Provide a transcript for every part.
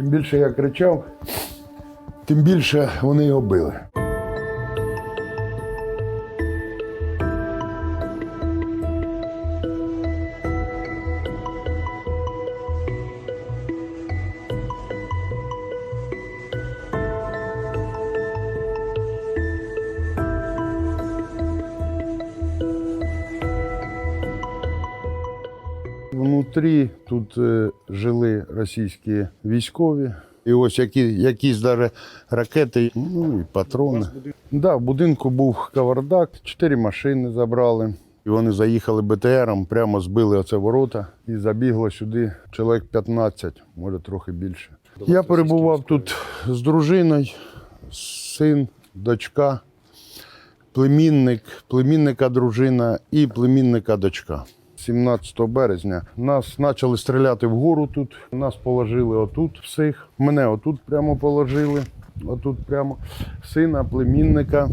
Чим більше я кричав, тим більше вони його били. Внутрі тут е, жили російські військові. І ось які, якісь даже ракети, ну і патрони. Да, в будинку був кавардак, чотири машини забрали. І вони заїхали БТРом, прямо збили оце ворота і забігло сюди чоловік 15, може трохи більше. Я перебував тут з дружиною, син, дочка, племінник, племінника дружина і племінника дочка. 17 березня нас почали стріляти вгору тут. Нас положили отут всіх. Мене отут прямо положили. Отут прямо сина, племінника.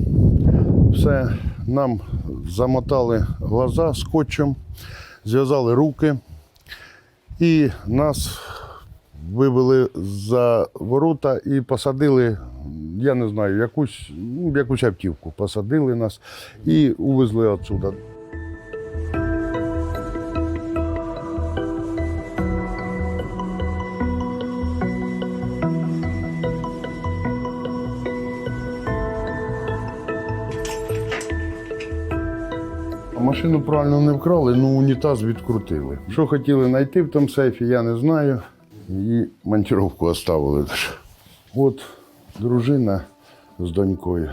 Все нам замотали глаза скотчем, зв'язали руки і нас вивели за ворота і посадили, я не знаю, якусь, ну, якусь автівку. Посадили нас і увезли отсюда. Машину правильно не вкрали, ну унітаз відкрутили. Що хотіли знайти в тому сейфі, я не знаю. І монтировку оставили. От дружина з донькою.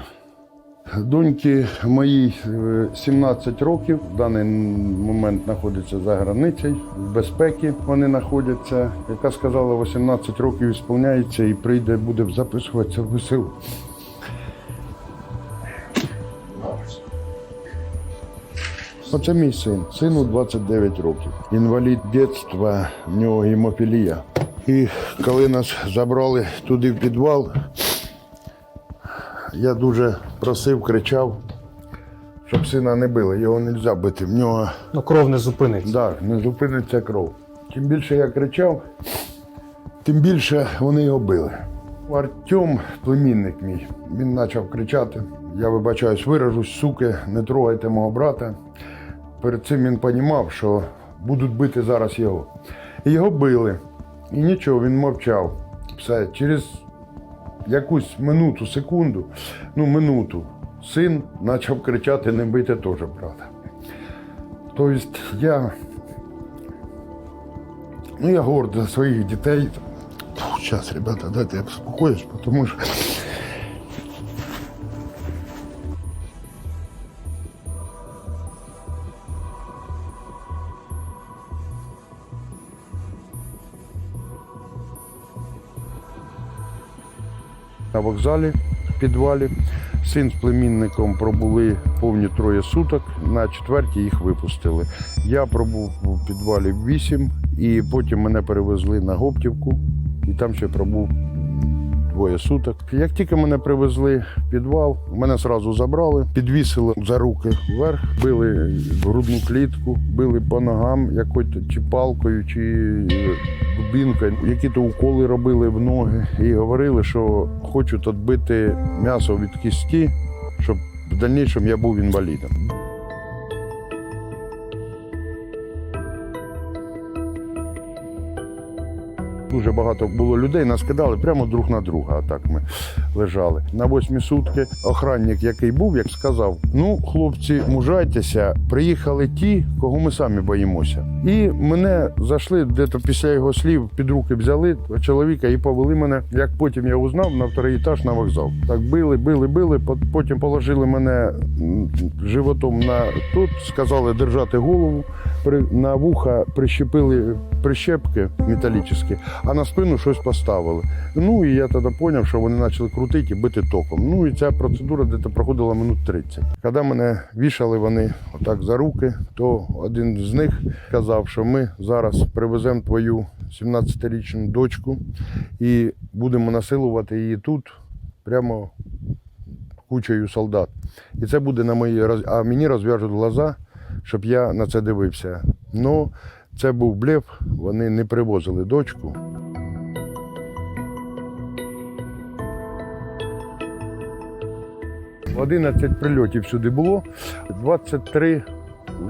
Доньки моїй е, 17 років. В даний момент знаходиться за границею. В безпеки вони знаходяться. Яка сказала, 18 років сповняється і прийде, буде записуватися в ВСУ. Оце мій син. Сину 29 років. Інвалід дитинства, в нього гемофілія. І коли нас забрали туди в підвал, я дуже просив, кричав, щоб сина не били. Його не можна бити. В нього Ну, кров не зупиниться. да, не зупиниться кров. Чим більше я кричав, тим більше вони його били. Артем, племінник мій, він почав кричати. Я вибачаюсь, виражусь, суки, не трогайте мого брата. Перед цим він розумів, що будуть бити зараз його. І його били. І нічого, він мовчав. Все, через якусь минуту, секунду, ну минуту, син почав кричати, не бити теж брата. Тобто я, ну, я горд за своїх дітей. Зараз, ребята, дайте я успокоюсь, тому що на вокзалі в підвалі. Син з племінником пробули повні троє суток. На четвертій їх випустили. Я пробув у підвалі вісім, і потім мене перевезли на Гоптівку, і там ще пробув двоє суток. Як тільки мене привезли в підвал, мене одразу забрали, підвісили за руки вверх, били грудну клітку, били по ногам якою чи палкою, чи е, дубінкою. Які-то уколи робили в ноги і говорили, що хочуть відбити м'ясо від кісті, щоб в дальнішому я був інвалідом. Дуже багато було людей, нас кидали прямо друг на друга. А так ми лежали. На восьмі сутки охранник, який був, як сказав: ну, хлопці, мужайтеся, приїхали ті, кого ми самі боїмося. І мене зайшли десь після його слів, під руки взяли чоловіка і повели мене. Як потім я узнав, на вторий етаж на вокзал. Так били, били, били. Потім положили мене животом на тут, сказали держати голову. На вуха прищепили прищепки металічні, а на спину щось поставили. Ну і я тоді зрозумів, що вони почали крутити і бити током. Ну і ця процедура десь проходила минут 30. Коли мене вішали вони отак за руки, то один з них казав, що ми зараз привеземо твою 17-річну дочку і будемо насилувати її тут, прямо кучею солдат. І це буде на мої а мені розв'яжуть глаза, щоб я на це дивився. Ну, це був блеф, вони не привозили дочку. «11 прильотів сюди було, 23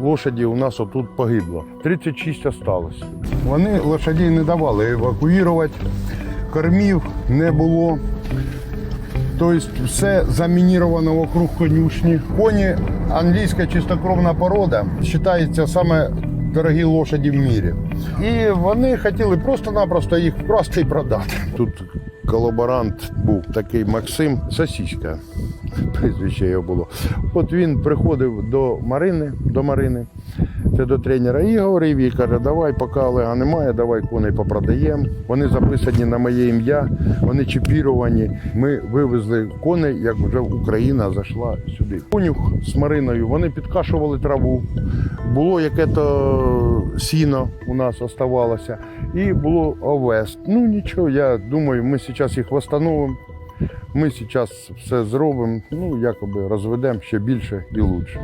лошаді у нас отут погибло, 36 осталось. Вони лошадей не давали евакуювати, кормів не було. Тобто все замініровано вокруг конюшні. Коні англійська чистокровна порода вважається саме дорогі лошаді в мірі. І вони хотіли просто-напросто їх вкрасти і продати. Тут колаборант був такий Максим Сосіська, прізвище його було. От він приходив до Марини, до Марини, це до тренера, і говорив їй, каже, давай, поки Олега немає, давай коней попродаємо. Вони записані на моє ім'я, вони чіпіровані. Ми вивезли коней, як вже Україна зайшла сюди. Конюх з Мариною, вони підкашували траву. Було яке-то сіно у нас оставалося, і було овес. Ну нічого, я думаю, ми зараз їх встановимо. Ми зараз все зробимо, ну якоби розведемо ще більше і краще.